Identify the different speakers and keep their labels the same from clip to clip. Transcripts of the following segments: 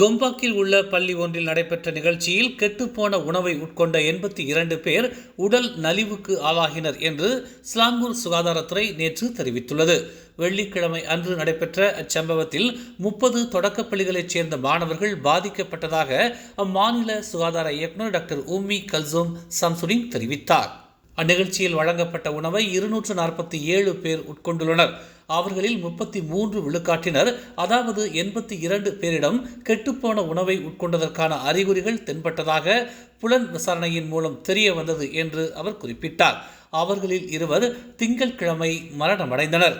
Speaker 1: கொம்பாக்கில் உள்ள பள்ளி ஒன்றில் நடைபெற்ற நிகழ்ச்சியில் கெட்டுப்போன உணவை உட்கொண்ட எண்பத்தி இரண்டு பேர் உடல் நலிவுக்கு ஆளாகினர் என்று ஸ்லாங்கூர் சுகாதாரத்துறை நேற்று தெரிவித்துள்ளது. வெள்ளிக்கிழமை அன்று நடைபெற்ற அச்சம்பவத்தில் முப்பது தொடக்கப்பள்ளிகளைச் சேர்ந்த மாணவர்கள் பாதிக்கப்பட்டதாக அம்மாநில சுகாதார இயக்குநர் டாக்டர் உம்மி கல்சோம் சம்சுடின் தெரிவித்தார். அந்நிகழ்ச்சியில் வழங்கப்பட்ட உணவை இருநூற்று நாற்பத்தி ஏழு பேர் உட்கொண்டுள்ளனர். அவர்களில் முப்பத்தி மூன்று விழுக்காட்டினர் அதாவது எண்பத்தி இரண்டு பேரிடம் கெட்டுப்போன உணவை உட்கொண்டதற்கான அறிகுறிகள் தென்பட்டதாக புலன் விசாரணையின் மூலம் தெரிய வந்தது என்று அவர் குறிப்பிட்டார். அவர்களில் இருவர் திங்கட்கிழமை மரணமடைந்தனர்.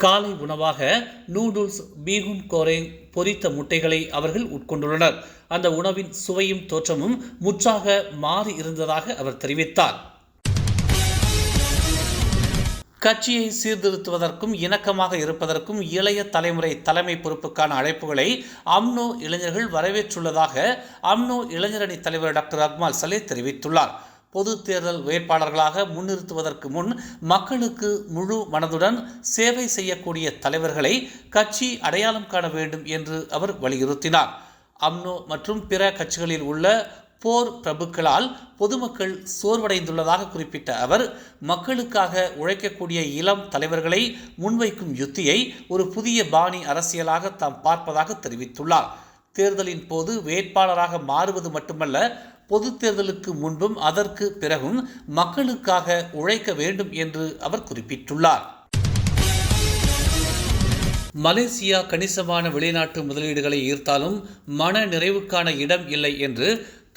Speaker 1: காலை உணவாக நூடுல்ஸ் பீகுன் கோரேங் பொரித்த முட்டைகளை அவர்கள் உட்கொண்டுள்ளனர். அந்த உணவின் சுவையும் தோற்றமும் முற்றாக மாறி இருந்ததாக அவர் தெரிவித்தார். கட்சியை சீர்திருத்துவதற்கும் இணக்கமாக இருப்பதற்கும் இளைய தலைமுறை தலைமை பொறுப்புக்கான அழைப்புகளை அம்னோ இளைஞர்கள் வரவேற்றுள்ளதாக அம்னோ இளைஞரணி தலைவர் டாக்டர் அக்மால் சலே தெரிவித்துள்ளார். பொது தேர்தல் வேட்பாளர்களாக முன்னிறுத்துவதற்கு முன் மக்களுக்கு முழு மனதுடன் சேவை செய்யக்கூடிய தலைவர்களை கட்சி அடையாளம் காண வேண்டும் என்று அவர் வலியுறுத்தினார். அம்னோ மற்றும் பிற கட்சிகளில் உள்ள போர் பிரபுக்களால் பொதுமக்கள் சோர்வடைந்துள்ளதாக குறிப்பிட்ட அவர் மக்களுக்காக உழைக்கக்கூடிய இளம் தலைவர்களை முன்வைக்கும் யுத்தியை ஒரு புதிய பாணி அரசியலாக தாம் பார்ப்பதாக தெரிவித்துள்ளார். தேர்தலின் போது வேட்பாளராக மாறுவது மட்டுமல்ல பொது தேர்தலுக்கு முன்பும் அதற்கு பிறகும் மக்களுக்காக உழைக்க வேண்டும் என்று அவர் குறிப்பிட்டுள்ளார். மலேசியா கணிசமான வெளிநாட்டு முதலீடுகளை ஈர்த்தாலும் மன நிறைவுக்கான இடம் இல்லை என்று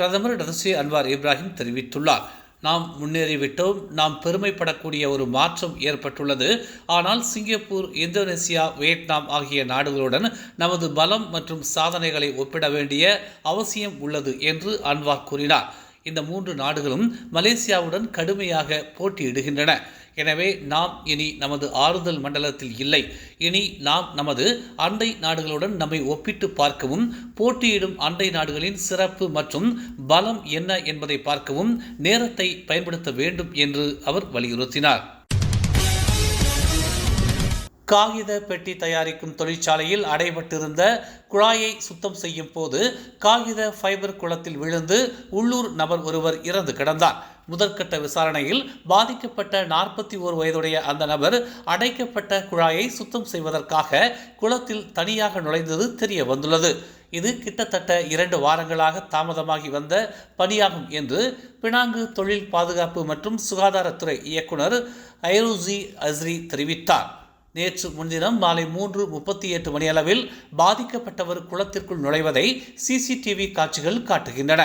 Speaker 1: பிரதமர் நதசி அன்வார் இப்ராஹிம் தெரிவித்துள்ளார். நாம் முன்னேறிவிட்டோம். நாம் பெருமைப்படக்கூடிய ஒரு மாற்றம் ஏற்பட்டுள்ளது. ஆனால் சிங்கப்பூர் இந்தோனேசியா வியட்நாம் ஆகிய நாடுகளுடன் நமது பலம் மற்றும் சாதனைகளை ஒப்பிட வேண்டிய அவசியம் உள்ளது என்று அன்வார் கூறினார். இந்த மூன்று நாடுகளும் மலேசியாவுடன் கடுமையாக போட்டியிடுகின்றன. எனவே நாம் இனி நமது ஆறுதல் மண்டலத்தில் இல்லை. இனி நாம் நமது அண்டை நாடுகளுடன் நம்மை ஒப்பிட்டு பார்க்கவும் போட்டியிடும் அண்டை நாடுகளின் சிறப்பு மற்றும் பலம் என்ன என்பதை பார்க்கவும் நேரத்தை பயன்படுத்த வேண்டும் என்று அவர் வலியுறுத்தினார். காகித பெட்டி தயாரிக்கும் தொழிற்சாலையில் அடைபட்டிருந்த குழாயை சுத்தம் செய்யும் போது காகித ஃபைபர் குளத்தில் விழுந்து உள்ளூர் நபர் ஒருவர் இறந்து கிடந்தார். முதற்கட்ட விசாரணையில் பாதிக்கப்பட்ட நாற்பத்தி ஓரு வயதுடைய அந்த நபர் அடைக்கப்பட்ட குழாயை சுத்தம் செய்வதற்காக குளத்தில் தனியாக நுழைந்தது தெரிய வந்துள்ளது. இது கிட்டத்தட்ட இரண்டு வாரங்களாக தாமதமாகி வந்த பணியாகும் என்று பினாங்கு தொழில் பாதுகாப்பு மற்றும் சுகாதாரத்துறை இயக்குனர் ஐரோசி அஸ்ரி தெரிவித்தார். நேற்று முன்தினம் மாலை மூன்று முப்பத்தி எட்டு மணியளவில் பாதிக்கப்பட்டவர் குளத்திற்குள் நுழைவதை சிசிடிவி காட்சிகள் காட்டுகின்றன.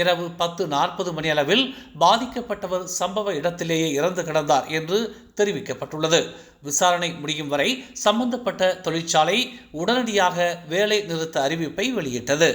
Speaker 1: இரவு பத்து நாற்பது மணியளவில் பாதிக்கப்பட்டவர் சம்பவ இடத்திலேயே இறந்து கிடந்தார் என்று தெரிவிக்கப்பட்டுள்ளது. விசாரணை முடியும் வரை சம்பந்தப்பட்ட தொழிற்சாலை உடனடியாக வேலை நிறுத்த அறிவிப்பை வெளியிட்டது.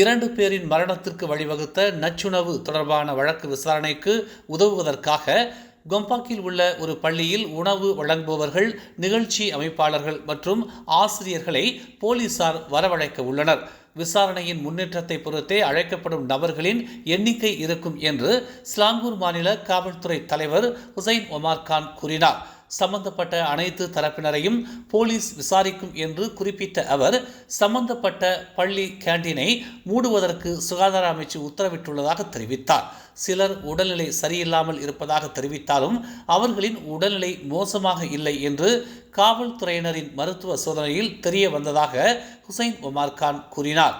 Speaker 1: இரண்டு பேரின் மரணத்திற்கு வழிவகுத்த நச்சுணவு தொடர்பான வழக்கு விசாரணைக்கு உதவுவதற்காக கொம்பாக்கில் உள்ள ஒரு பள்ளியில் உணவு வழங்குபவர்கள் நிகழ்ச்சி அமைப்பாளர்கள் மற்றும் ஆசிரியர்களை போலீசார் வரவழைக்க உள்ளனர். விசாரணையின் முன்னேற்றத்தை பொறுத்தே அழைக்கப்படும் நபர்களின் எண்ணிக்கை இருக்கும் என்று ஸ்லாங்கூர் மாநில காவல்துறை தலைவர் ஹுசைன் ஒமார் கான் கூறினார். சம்பந்தப்பட்ட அனைத்து தரப்பினரையும் போலீஸ் விசாரிக்கும் என்று குறிப்பிட்ட அவர் சம்பந்தப்பட்ட பள்ளி கேண்டீனை மூடுவதற்கு சுகாதார அமைச்சு உத்தரவிட்டுள்ளதாக தெரிவித்தார். சிலர் உடல்நிலை சரியில்லாமல் இருப்பதாக தெரிவித்தாலும் அவர்களின் உடல்நிலை மோசமாக இல்லை என்று காவல்துறையினரின் மருத்துவ சோதனையில் தெரிய வந்ததாக ஹுசைன் ஒமார் கான் கூறினார்.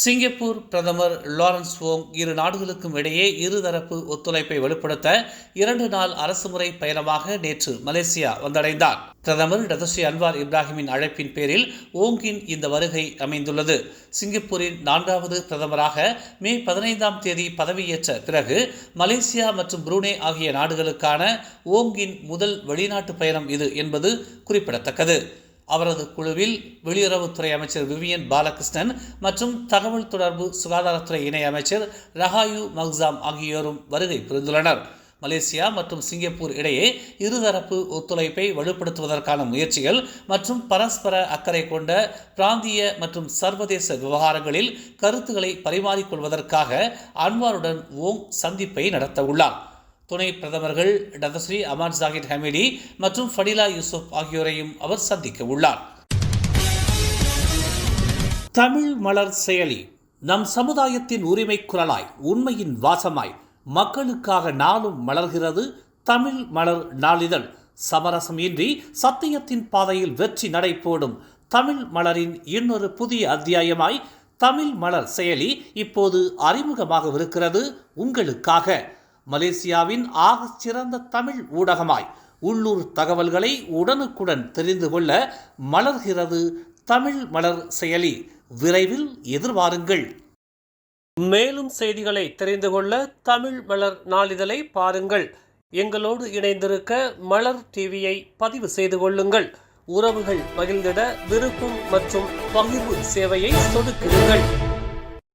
Speaker 1: சிங்கப்பூர் பிரதமர் லாரன்ஸ் வோங் இரு நாடுகளுக்கும் இடையே இருதரப்பு ஒத்துழைப்பை வெளிப்படுத்த இரண்டு நாள் அரசுமுறை பயணமாக நேற்று மலேசியா வந்தடைந்தார். பிரதமர் டதஸ்ரீ அன்வார் இப்ராஹிமின் அழைப்பின் பேரில் ஓங்கின் இந்த வருகை அமைந்துள்ளது. சிங்கப்பூரின் நான்காவது பிரதமராக மே பதினைந்தாம் தேதி பதவியேற்ற பிறகு மலேசியா மற்றும் புரூனே ஆகிய நாடுகளுக்கான ஓங்கின் முதல் வெளிநாட்டு பயணம் இது என்பது குறிப்பிடத்தக்கது. அவரது குழுவில் வெளியுறவுத்துறை அமைச்சர் விவியன் பாலகிருஷ்ணன் மற்றும் தகவல் தொடர்பு சுகாதாரத்துறை இணை அமைச்சர் ரஹாயு மக்சாம் ஆகியோரும் வருகை புரிந்துள்ளனர். மலேசியா மற்றும் சிங்கப்பூர் இடையே இருதரப்பு ஒத்துழைப்பை வலுப்படுத்துவதற்கான முயற்சிகள் மற்றும் பரஸ்பர அக்கறை கொண்ட பிராந்திய மற்றும் சர்வதேச விவகாரங்களில் கருத்துக்களை பரிமாறிக்கொள்வதற்காக அன்வாருடன் ஓங் சந்திப்பை நடத்த உள்ளார் துணை பிரதமர்கள் டதஸ்ரீ அமான் ஜாகிர் ஹமீடி மற்றும் ஃபடிலா யூசுப் ஆகியோரையும் அவர் சந்திக்க உள்ளார். தமிழ் மலர் செயலி நம் சமுதாயத்தின் உரிமை குரலாய் உண்மையின் வாசமாய் மக்களுக்காக நாளும் மலர்கிறது தமிழ் மலர் நாளிதழ். சமரசம் இன்றி சத்தியத்தின் பாதையில் வெற்றி நடை போடும் தமிழ் மலரின் இன்னொரு புதிய அத்தியாயமாய் தமிழ் மலர் செயலி இப்போது அறிமுகமாகவிருக்கிறது உங்களுக்காக. மலேசியாவின் ஆக சிறந்த தமிழ் ஊடகமாய் உள்ளூர் தகவல்களை உடனுக்குடன் தெரிந்து கொள்ள மலர்கிறது தமிழ் மலர் செயலி. விரைவில் எதிர்வாருங்கள்
Speaker 2: மேலும் செய்திகளை தெரிந்து கொள்ள தமிழ் மலர் நாளிதழை பாருங்கள். எங்களோடு இணைந்திருக்க மலர் டிவியை பதிவு செய்து கொள்ளுங்கள். உறவுகள் மகிழ்ந்திட விருப்பம் மற்றும் பகிர்வு சேவையை சொடுக்குங்கள்.